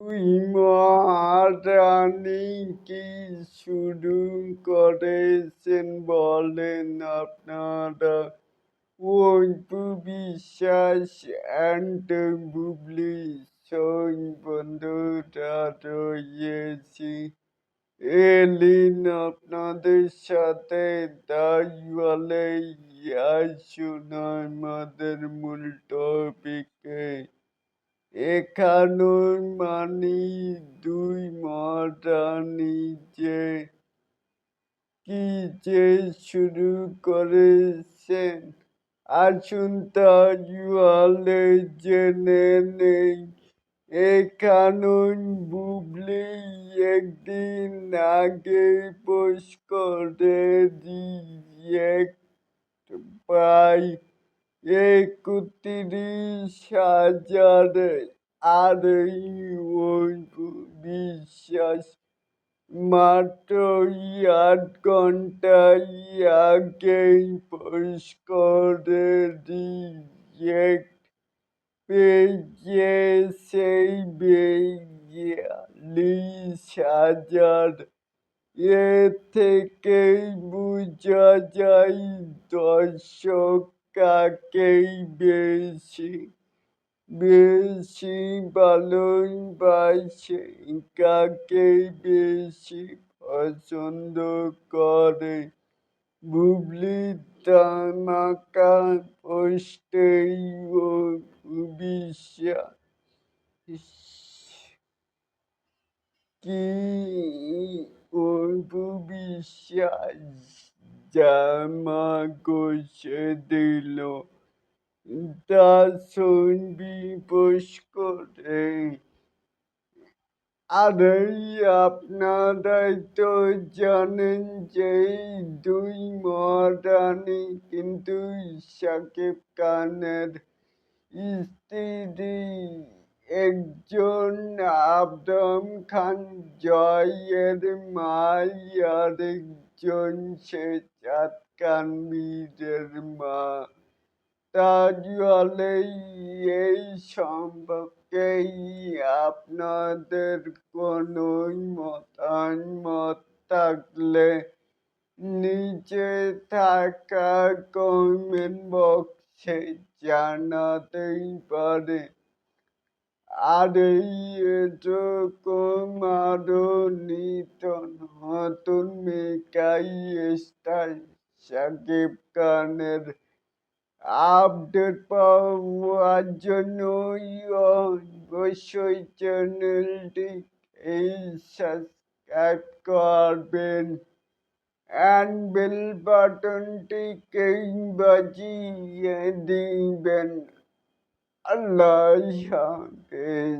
দুই মহারানী কি শুরু করেছেন বলেন আপনারা। অপু বিশ্বাস অ্যান্ড বুবলি বন্ধুরা রয়েছি। এলিন আপনাদের সাথে তাই বলে আসুন আমাদের মূল টপিকে এখানে মানি, দুই মহারানী যে কি যে শুরু করেছেন? আসুন তাজওয়ালে জেনে নেই। এখানে বুবলি একদিন আগে পোস্ট করে দিয়ে পাই একত্রিশ হাজার আর বিশ্বাস মাত্র আট ঘন্টায় আগেই পোস্ট করে রিজেক্ট পেয়ে সেই বিয়াল্লিশ হাজার। এ থেকেই বোঝা যায় দর্শক কাকেই বেশি বেশি ভালোবাসে কাকে বেশি পছন্দ করে। বুবলি তামাকা পোস্টেই ও বিশ্বাস কি অপু বিশ্বাস জামা গোছে দিল তা শুনবি করে। আরে, আপনারাই তো জানেন যে দুই মহারানী কিন্তু সাকিব খানের স্ত্রী। একজন আবদম খান, জয়ের মাই আর শেজাদ খান বীরের মা। তাজওয়ালে এই সম্পর্কেই আপনাদের কোনো মতামত থাকলে নিচে থাকা কমেন্ট বক্সে জানাতেই পারে। আর এই এরকম আরও নিত নতুন মেকাই স্টাইল সাকিব খানের আপডেট পাওয়ার জন্য অবশ্যই চ্যানেলটি এই সাবস্ক্রাইব করবেন অ্যান্ড বেল বাটনটিকে বাজিয়ে দিবেন। اللہ یہاں کے